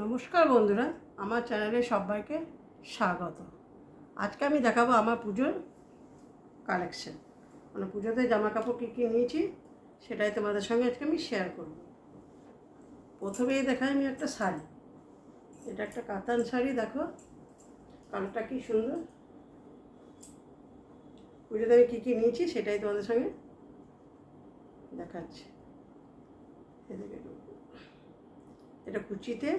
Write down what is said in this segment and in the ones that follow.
নমস্কার বন্ধুরা, আমার চ্যানেলে সবাইকে স্বাগত। আজকে আমি দেখাবো আমার পুজোর কালেকশন মানে পুজোতে জামা কাপড় কী কী নিয়েছি, সেটাই তোমাদের সঙ্গে আজকে আমি শেয়ার করব। প্রথমেই দেখাই আমি একটা শাড়ি। এটা একটা কাতান শাড়ি, দেখো। কালারটা কি সুন্দর। পুজোতে আমি কী কী নিয়েছি, সেটাই তোমাদের সঙ্গে দেখাচ্ছি। এটা কুচিতে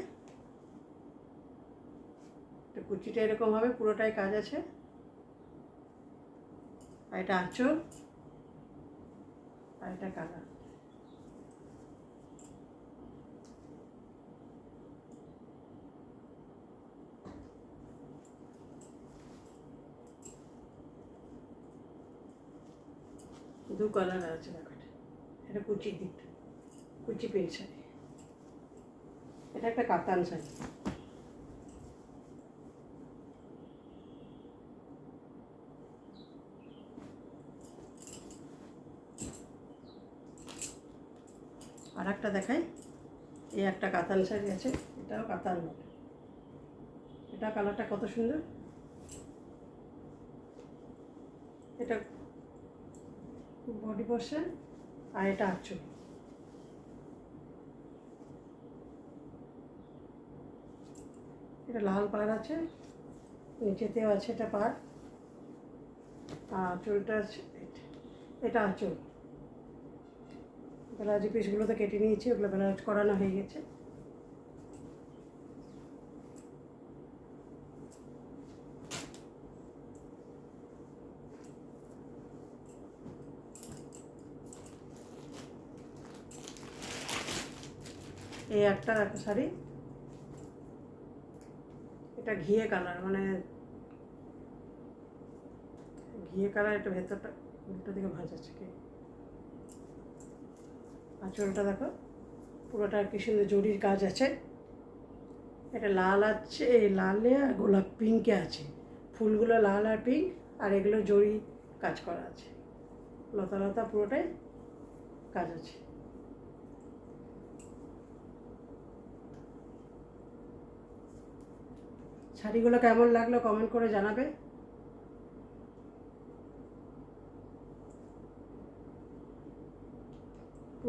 এটা কুচিটা এরকম হবে, পুরোটাই কাজ আছে। আর এটা আঁচল। আর এটা কালার। দু কালার আছে দেখো এটা। কুচির দিকটা। কুচি পেন শাড়ি এটা একটা কাতান শাড়ি। আর একটা দেখাই। এই একটা কাতান শাড়ি আছে, এটাও কাতান বলে এটা কালারটা কত সুন্দর? এটা বডি পোর্শন আর এটা আঁচল। এটা লাল পাড় আছে, নিচেতেও আছে এটা পাড়। আর আঁচলটা আছে এটা। এটা আঁচল। ব্লাউজ পিসগুলো তো কেটে নিয়েছি, ওগুলো ব্লাউজ করানো হয়ে গেছে। এই একটা একটা শাড়ি এটা ঘিয়ে কালার মানে ঘিয়ে কালার এটা ভেতরটা উল্টো দিকে ভাজাচ্ছে কি? আঁচলটা দেখো, পুরোটা কি সুন্দর জরির কাজ আছে। এটা লাল আছে, এই লালে আর গোলাপ পিঙ্কে আছে। ফুলগুলো লাল আর পিঙ্ক আর এগুলো জরি কাজ করা আছে। লতা লতা পুরোটাই কাজ আছে। শাড়িগুলো কেমন লাগল কমেন্ট করে জানাবে।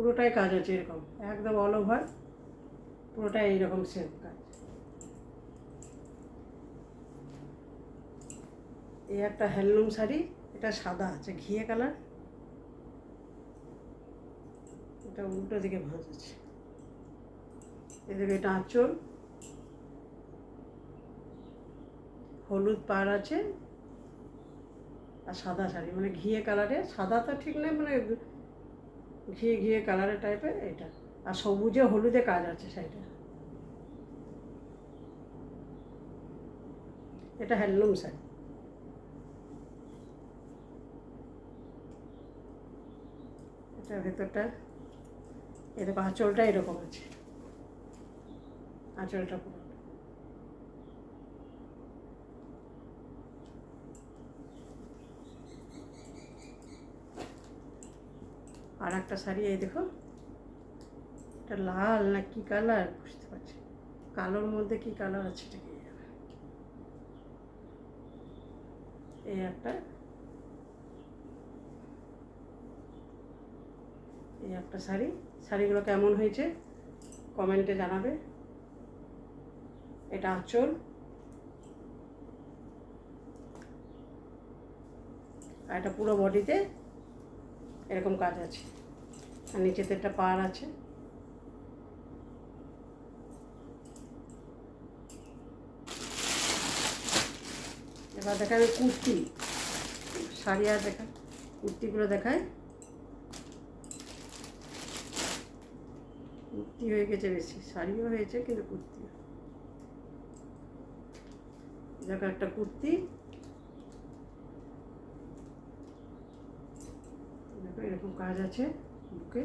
পুরোটাই কাজ আছে এরকম, একদম অল ওভার পুরোটাই এইরকম সেম কাজ। এই একটা হ্যান্ডলুম শাড়ি, এটা সাদা, আছে ঘিয়ে কালার। এটা উল্টো দিকে ভাঁজ আছে। এদিকে এটা আঁচল। হলুদ পাড় আছে। আর সাদা শাড়ি মানে ঘিয়ে কালারে, সাদা তো ঠিক নেই মানে ঘিয়ে ঘিয়ে কালারের টাইপের এটা। আর সবুজে হলুদে কাজ আছে শাড়িটা এটা হ্যান্ডলুম শাড়ি এটা ভেতরটা এরকম আঁচলটা এরকম আছে। আঁচলটা পুরো। আর একটা শাড়ি, এই দেখো। এটা লাল না কি কালার? বুঝতে পারছি কালোর মধ্যে কি কালার আছে এটা। এই একটা। এই একটা শাড়ি। শাড়িগুলো কেমন হয়েছে? কমেন্টে জানাবে। এটা আঁচল। আর এটা পুরো বডিতে। এরকম কাজ আছে। আর নিচেতে একটা পাড় আছে। এবার দেখাবে কুর্তি। শাড়ি আর দেখা কুর্তিগুলো দেখায় কুর্তি হয়ে গেছে বেশি। শাড়িও হয়েছে, কিন্তু কুর্তি। দেখো একটা কুর্তি দেখো এরকম কাজ আছে, বুকে।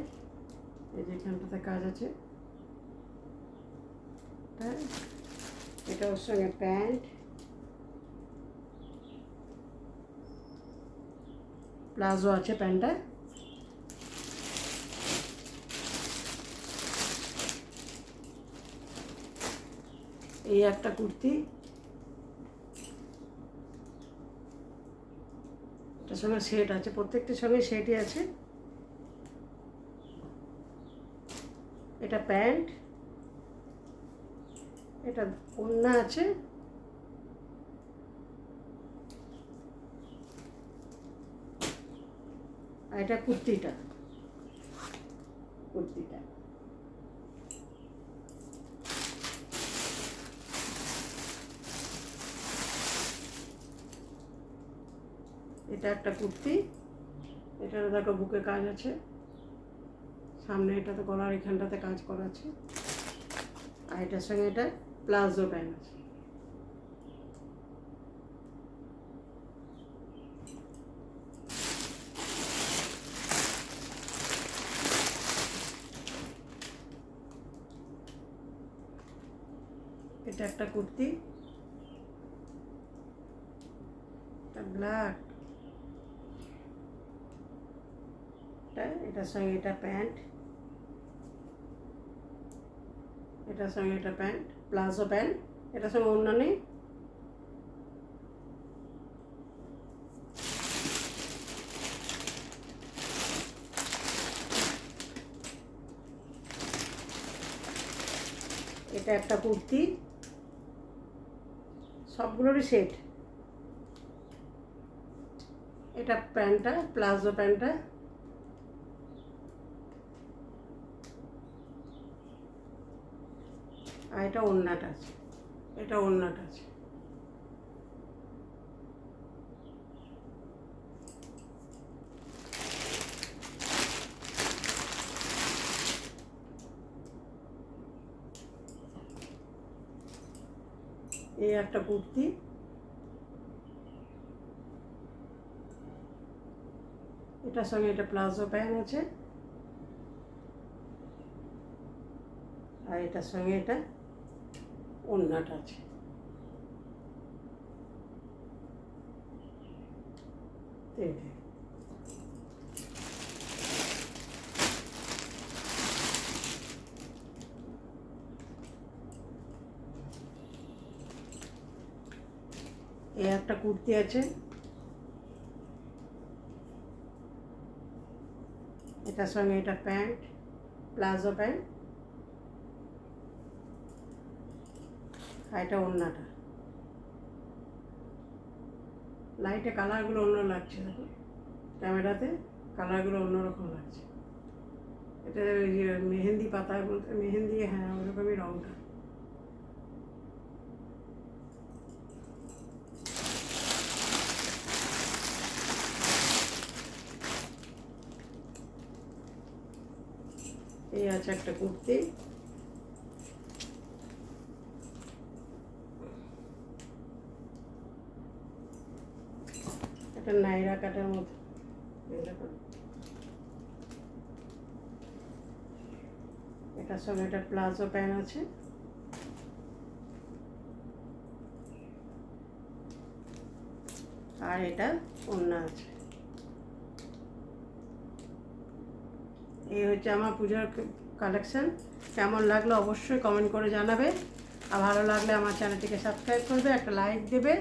এই যে এখানটাতে কাজ আছে। হ্যাঁ এটা ওর সঙ্গে প্যান্ট। প্লাজো আছে প্যান্টটা এই একটা কুর্তি। এটার সঙ্গে সেট আছে প্রত্যেকটির সঙ্গে সেটই আছে। এটা প্যান্ট, এটা ওড়না আছে। আর এটা কুর্তিটা। কুর্তিটা। এটা একটা কুর্তি। এটার দেখো বুকে কাজ আছে। সামনে এটাতে গলার এখানটাতে কাজ করা আছে। আর এটার সঙ্গে এটা প্লাজো প্যান্ট আছে। এটা একটা কুর্তি। ব্ল্যাক। এটা, এটার সঙ্গে এটা প্যান্ট। এটার সঙ্গে এটা প্যান্ট, প্লাজো প্যান্ট, এটার সঙ্গে অন্য নেই। এটা একটা কুর্তি। সবগুলোরই সেট। এটা প্যান্টটা, প্লাজো প্যান্টটা। আর এটা ওড়নাটা আছে। এটা ওড়নাটা আছে। এই একটা কুর্তি। এটার সঙ্গে এটা প্লাজো প্যান্ট আছে। আর এটার সঙ্গে এটা ওড়নাটা আছে। এই একটা কুর্তি আছে। এটার সঙ্গে এটা প্যান্ট প্লাজো প্যান্ট। এটা ওড়নাটা। লাইটে কালারগুলো অন্য লাগছে, দেখো। ক্যামেরাতে কালারগুলো অন্যরকম লাগছে। এটা ওই যে মেহেন্দি পাতা বলতে, মেহেন্দি হ্যাঁ ওরকমই রঙটা এই আছে একটা কুর্তি। একটা নাইরা কাটার মতো। এটার সঙ্গে একটা প্লাজো প্যান্ট আছে। আর এটা ওড়না আছে। এই হচ্ছে আমার পূজার কালেকশন কেমন লাগল অবশ্যই কমেন্ট করে জানাবে। আর ভালো লাগলে আমার চ্যানেলটিকে সাবস্ক্রাইব করবে, একটা লাইক দেবে।